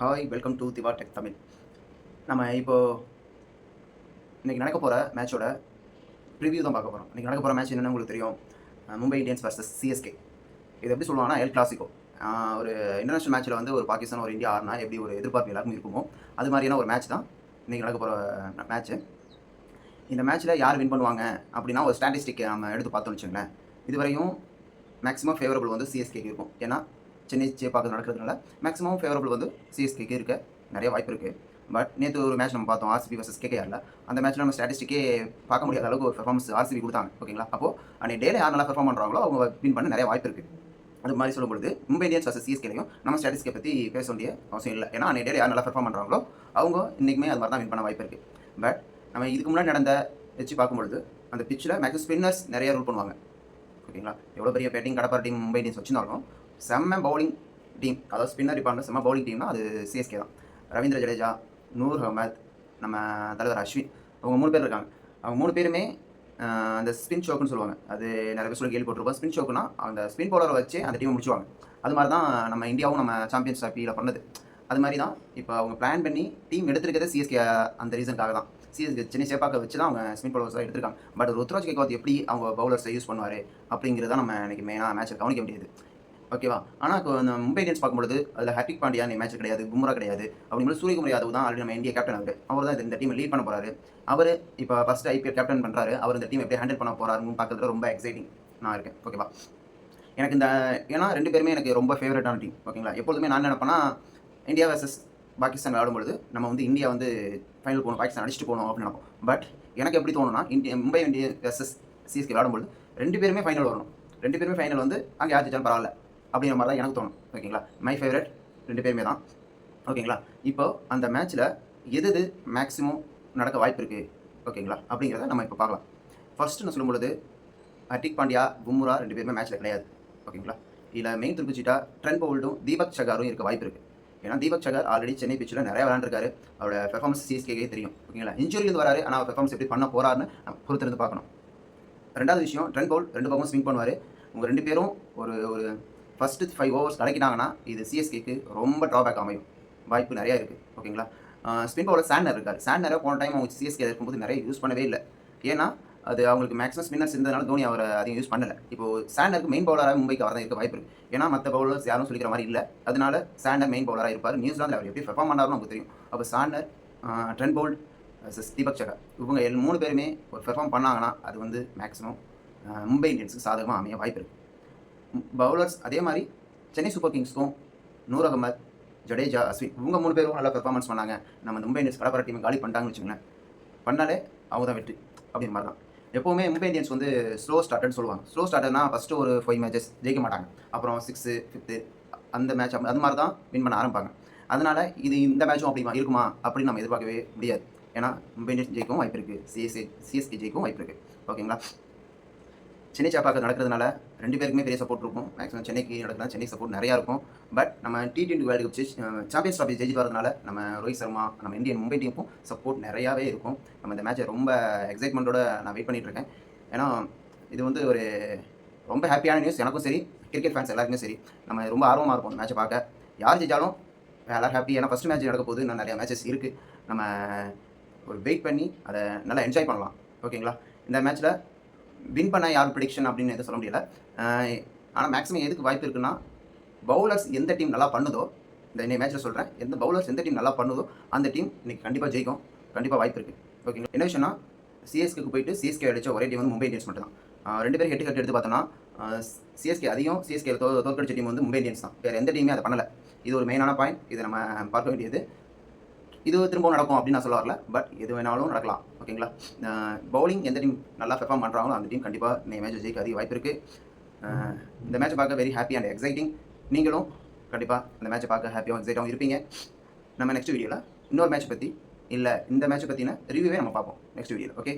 Hi welcome to Diva tech Tamil நம்ம இப்போது இன்றைக்கி நடக்க போகிற மேட்சோட ரிவ்யூ தான் பார்க்க போகிறோம் இன்றைக்கி நடக்க போகிற மேட்ச் என்னென்னு உங்களுக்கு தெரியும். மும்பை இந்தியன்ஸ் வர்சஸ் சிஎஸ்கே இது எப்படி சொல்லுவாங்கன்னா எல் கிளாசிக்கோ ஒரு இன்டர்நேஷனல் மேட்ச்சில் வந்து ஒரு பாகிஸ்தான் ஒரு இந்தியா ஆடினா எப்படி ஒரு எதிர்பார்ப்பு எல்லாருக்கும் இருக்குமோ அது மாதிரியான ஒரு மேட்ச் தான் இன்றைக்கி நடக்க போகிற மேட்ச்சு இந்த மேட்ச்சில் யார் வின் பண்ணுவாங்க அப்படின்னா ஒரு ஸ்டாட்டிஸ்டிக் நம்ம எடுத்து பார்த்தோம்னு வச்சுங்களேன் இதுவரையும் மேக்ஸிமம் ஃபேவரபிள் வந்து சிஎஸ்கேக்கு இருக்கும். ஏன்னா சென்னை சேப்பாக்கம் நடக்கிறதுனால மேக்ஸிமம் ஃபேவரபிள் வந்து சிஎஸ்கேக்கு இருக்க. நிறைய வாய்ப்பு இருக்குது பட் நேற்று ஒரு மேட்ச் நம்ம பார்த்தோம் ஆர்சிபி வர்சஸ் கேகேஆரில் அந்த மேட்ச்சில் நம்ம ஸ்டாட்டிஸ்டிக்கே பார்க்க முடியாத அளவுக்கு ஒரு பெர்ஃபார்மன்ஸ் ஆர்சிபி கொடுத்தாங்க. ஓகேங்களா அப்போ அன்னைக்கு டேல யார் நல்லா பெர்ஃபார்ம் பண்ணுறாங்களோ அவங்க வின் பண்ண நிறைய வாய்ப்பு இருக்குது அது மாதிரி சொல்லும்பொழுது மும்பை இந்தியன்ஸ் வர்சஸ் சிஎஸ்கேலையும் நம்ம ஸ்டாட்டிஸ்கே பற்றி பேச வேண்டிய அவசியம் இல்லை. ஏன்னா அன்றைக்கி டேல யார் நல்லா பெர்ஃபார்ம் பண்ணுறாங்களோ அவங்க இன்றைக்குமே அது மாதிரி தான் வின் பண்ண வாய்ப்பு இருக்குது பட் நம்ம இதுக்கு முன்னாடி நடந்த வச்சு பார்க்கும்பொழுது அந்த பிச்சில் மேக்ஸிமம் ஸ்பின்னர்ஸ் நிறைய ரூல் பண்ணுவாங்க. ஓகேங்களா எவ்வளோ பெரிய பேட்டிங் கடப்பார் டீம் மும்பை இந்தியன்ஸ் வச்சிருந்தாலும் செம்ம பவுலிங் டீம் அதாவது ஸ்பின்னர் டிபார்ட்மெண்ட் செம்ம பவுலிங் டீம்னா அது சிஎஸ்கே தான். ரவீந்திர ஜடேஜா நூர் அகமத் நம்ம தலைவர் அஸ்வின் அவங்க மூணு பேர் இருக்காங்க. அவங்க மூணு பேருமே அந்த ஸ்பின் ஷோக்குன்னு சொல்லுவாங்க. அது நிறைய பேர் சொல்லி கேள்விப்பட்டிருப்போம். ஸ்பின் ஷோக்குனா அந்த ஸ்பின் பவுலரை வச்சு அந்த டீமை முடிச்சுவாங்க. அது மாதிரி தான் நம்ம இந்தியாவும் நம்ம சாம்பியன்ஸ் ட்ராஃபியில் பண்ணது. அது மாதிரி தான் இப்போ அவங்க பிளான் பண்ணி டீம் எடுத்திருக்கிறது சிஎஸ்கே அந்த ரீசனுக்காக தான். சிஎஸ்கே சென்னை சேப்பாக்க வச்சு தான் அவங்க ஸ்பின் பவுலர்ஸாக எடுத்திருக்காங்க. பட் ருத்ராஜ் கேக்வாத் எப்படி அவங்க பவுலர்ஸை யூஸ் பண்ணுவார் அப்படிங்கிறத நம்ம இன்றைக்கி மெயினாக மேட்ச்சை கவனிக்க முடியுது. ஓகேவா ஆனால் இப்போ மும்பை இந்தியன்ஸ் பார்க்கும்போது அதில் ஹர்திக் பாண்டியா நீ மேட்ச் கிடையாது பும்ரா கிடையாது. அப்படிங்கும்போது சூரியகுமார் யாதவ் தான் ஆல்ரெடி நம்ம இந்தியா கேப்டன் அவர் அவர் தான் இந்த டீமை லீட் பண்ண போகிறாரு அவர் இப்போ ஃபர்ஸ்ட் ஐபிஎல் கேப்டன் பண்ணுறாரு அவர் இந்த டீம் எப்படி ஹேண்டில் பண்ண போகிறாருன்னு பார்க்கறதுல ரொம்ப எக்ஸைட்டிங் நான் இருக்கேன். ஓகேவா எனக்கு இந்த ஏன்னா ரெண்டு பேருமே எனக்கு ரொம்ப ஃபேவரட்டான டீம் ஓகேங்களா எப்பொழுதுமே நான் நினைப்பேன்னா இந்தியா வர்சஸ் பாகிஸ்தான் விளையாடும்பொழுது நம்ம வந்து இந்தியா வந்து ஃபைனல் போகணும் பாகிஸ்தான் அடிச்சுட்டு போகணும் அப்படின்னு நினைப்போம். பட் எனக்கு எப்படி தோணும்னா India Mumbai India versus CSK விளையாடும்பொழுது ரெண்டு பேருமே ஃபைனல் வரணும். ரெண்டு பேருமே ஃபைனல் வந்து அங்கே யார் ஜெயிச்சாலும் பரவாயில்ல. அப்படிங்கிற மாதிரி தான் எனக்கு தோணும். ஓகேங்களா மை ஃபேவரட் ரெண்டு பேருமே தான். ஓகேங்களா இப்போ அந்த மேட்ச்சில் எது எது மேக்ஸிமம் நடக்க வாய்ப்பு இருக்குது ஓகேங்களா அப்படிங்கிறத நம்ம இப்போ பார்க்கலாம். ஃபர்ஸ்ட் நான் சொல்லும்பொழுது ஹர்திக் பாண்டியா பும்ரா ரெண்டு பேருமே மேட்ச்சில் கிடையாது. ஓகேங்களா இதில் மெயின் துருப்பிச்சிட்டா ட்ரெண்ட் போல்டும் தீபக் சகாரும் இருக்க வாய்ப்பு இருக்குது ஏன்னா தீபக் சகர் ஆல்ரெடி சென்னை பிச்சில் நிறைய விளாண்டுருக்காரு அவரோட பெர்ஃபார்மன்ஸ் சிஎஸ்கேக்கே தெரியும். ஓகேங்களா இன்ஜுரியிருந்து வராரு. ஆனால் அவர் பெர்ஃபார்மன்ஸ் எப்படி பண்ண போகிறாருன்னு பொறுத்திருந்து பார்க்கணும். ரெண்டாவது விஷயம் ட்ரெண்ட் பவுல் ரெண்டு பக்கமும் ஸ்விங் பண்ணுவார். உங்கள் ரெண்டு பேரும் ஒரு ஒரு ஃபஸ்ட்டு ஃபைவ் ஓவர்ஸ் கலக்கினாங்கன்னா இது சிஎஸ்கேக்கு ரொம்ப ட்ராபேக் அமையும். வாய்ப்பு நிறையா இருக்குது ஓகேங்களா ஸ்பின் பவுலர் சாண்டர் இருக்கார். சாண்டரை போன டைம் அவங்க சிஎஸ்கே இருக்கும்போது நிறைய யூஸ் பண்ணவே இல்லை. ஏன்னா அது அவங்களுக்கு மேக்ஸிமம் ஸ்பின்னர்ஸ் இருந்ததுனால தோனி அவரை அதிகம் யூஸ் பண்ணலை. இப்போ சாண்டருக்கு மெயின் பவுலராக மும்பைக்கு வரதான் இருக்க வாய்ப்பு இருக்குது ஏன்னா மற்ற பவுலர்ஸ் யாரும் சொல்லிக்கிற மாதிரி இல்லை. அதனால சாண்டர் மெயின் பவுலராக இருப்பார். நியூசிலாந்து அவர் எப்படி பெர்ஃபார்ம் பண்ணாருன்னு நமக்கு தெரியும். அப்போ சாண்டர் ட்ரெண்ட் போல்ட் தீபக் சகர் இவங்க எல் மூணு பேருமே ஒரு பெர்ஃபார்ம் பண்ணாங்கன்னா அது வந்து மேக்ஸிமம் மும்பை இந்தியன்ஸுக்கு சாதகமாக அமைய வாய்ப்பு இருக்குது பவுலர்ஸ் அதே மாதிரி சென்னை சூப்பர் கிங்ஸ்க்கும் நூர் அகமத் ஜடேஜா அஸ்வின் இவங்க மூணு பேரும் நல்லா பெர்ஃபார்மன்ஸ் பண்ணாங்க. நம்ம இந்த மும்பை இந்தியன்ஸ் கடப்பற டீம் காலி பண்ணிட்டாங்கன்னு வச்சுக்கோங்களேன். பண்ணாலே அவங்க தான் வெற்றி அப்படிங்கிற மாதிரி தான். எப்போவுமே மும்பை இந்தியன்ஸ் வந்து ஸ்லோ ஸ்டார்ட்டுன்னு சொல்லுவாங்க. ஸ்லோ ஸ்டார்டர்னா ஃபஸ்ட்டு ஒரு ஃபைவ் மேட்சஸ் ஜெயிக்க மாட்டாங்க. அப்புறம் சிக்ஸு ஃபிஃப்த்து அந்த மேட்ச் அது மாதிரி தான் வின் பண்ண ஆரம்பிப்பாங்க. அதனால் இது இந்த மேட்சும் அப்படி இருக்குமா அப்படின்னு நம்ம எதிர்பார்க்கவே முடியாது. ஏன்னா மும்பை இந்தியன்ஸ் ஜெயிக்கவும் வாய்ப்பு இருக்குது சிஎஸ்கே சிஎஸ்கே ஜெயிக்கவும் வாய்ப்பு இருக்குது ஓகேங்களா சென்னை சாப்பாக்கு நடக்கிறதுனால ரெண்டு பேருக்குமே பெரிய சப்போர்ட் இருக்கும். மேக்ஸிமம் சென்னைக்கு நடக்கலாம் சென்னை சப்போர்ட் நிறையா இருக்கும். பட் நம்ம T twenty World Cup Champions Trophy ஜெயிச்சு வரதுனால நம்ம ரோஹித் சர்மா நம்ம இந்தியன் மும்பை டீமுக்கும் சப்போர்ட் நிறையாவே இருக்கும். நம்ம இந்த மேட்சை ரொம்ப எக்ஸைட்மெண்ட்டோட நான் வெயிட் பண்ணிட்டு இருக்கேன். ஏன்னா இது வந்து ஒரு ரொம்ப ஹாப்பியான நியூஸ் எனக்கும் சரி கிரிக்கெட் ஃபேன்ஸ் எல்லாருக்குமே சரி. நம்ம ரொம்ப ஆர்வமாக இருக்கும் இந்த மேட்சை பார்க்க. யார் ஜெயிச்சாலும் எல்லாரும் ஹாப்பி ஏன்னா ஃபஸ்ட் மேட்ச் நடக்க போது இன்னும் நிறையா மேட்சஸ் இருக்குது நம்ம ஒரு வெயிட் பண்ணி அதை நல்லா என்ஜாய் பண்ணலாம். ஓகேங்களா இந்த மேட்ச்சில் வின் பண்ண யார் ப்ரிடிக்ஷன் அப்படின்னு எதுவும் சொல்ல முடியல. ஆனால் மேக்ஸிமம் எதுக்கு வாய்ப்பு இருக்குன்னா பவுலர்ஸ் எந்த டீம் நல்லா பண்ணுதோ இந்த இன்னைக்கு மேட்ச்சில் சொல்கிறேன் எந்த பவுலர்ஸ் எந்த டீம் நல்லா பண்ணுதோ அந்த டீம் இன்னைக்கு கண்டிப்பாக ஜெயிக்கும். கண்டிப்பாக வாய்ப்பு இருக்குது ஓகேங்களா என்ன விஷயம்னா சிஎஸ்கேக்கு போயிட்டு சிஎஸ்கே அடித்த ஒரே டீம் வந்து மும்பை இந்தியன்ஸ் மட்டும் தான் ரெண்டு பேரும் ஹெட் ஹெட் எடுத்து பார்த்தோன்னா சிஎஸ்கே அதிகம் சிஎஸ்கே தோ தோற்கடிச்ச டீம் வந்து மும்பை இந்தியன்ஸ் தான். வேறு எந்த டீமே அதை பண்ணலை. இது ஒரு மெயினான பாயிண்ட் இதை நம்ம பார்க்க வேண்டியது. இது திரும்பவும் நடக்கும் அப்படின்னு நான் சொல்ல வரல. பட் எது வேணாலும் நடக்கலாம். ஓகேங்களா? பவுலிங் எந்த டீம் நல்லா பெர்ஃபார்ம் பண்ணுறாங்களோ அந்த டீம் கண்டிப்பாக இந்த மேட்ச் ஜெயிக்க அதிக வாய்ப்பு இருக்குது இந்த மேட்ச் பார்க்க வெரி ஹாப்பி அண்ட் எக்ஸைட்டிங் நீங்களும் கண்டிப்பாக அந்த மேட்ச்சை பார்க்க ஹாப்பியாகவும் எக்ஸைட்டாகவும் இருப்பீங்க. நம்ம நெக்ஸ்ட் வீடியோவில் இன்னொரு மேட்ச் பற்றி இல்லை இந்த மேட்ச்சை பற்றின ரிவ்யூவே நம்ம பார்ப்போம். நெக்ஸ்ட் வீடியோவில் ஓகே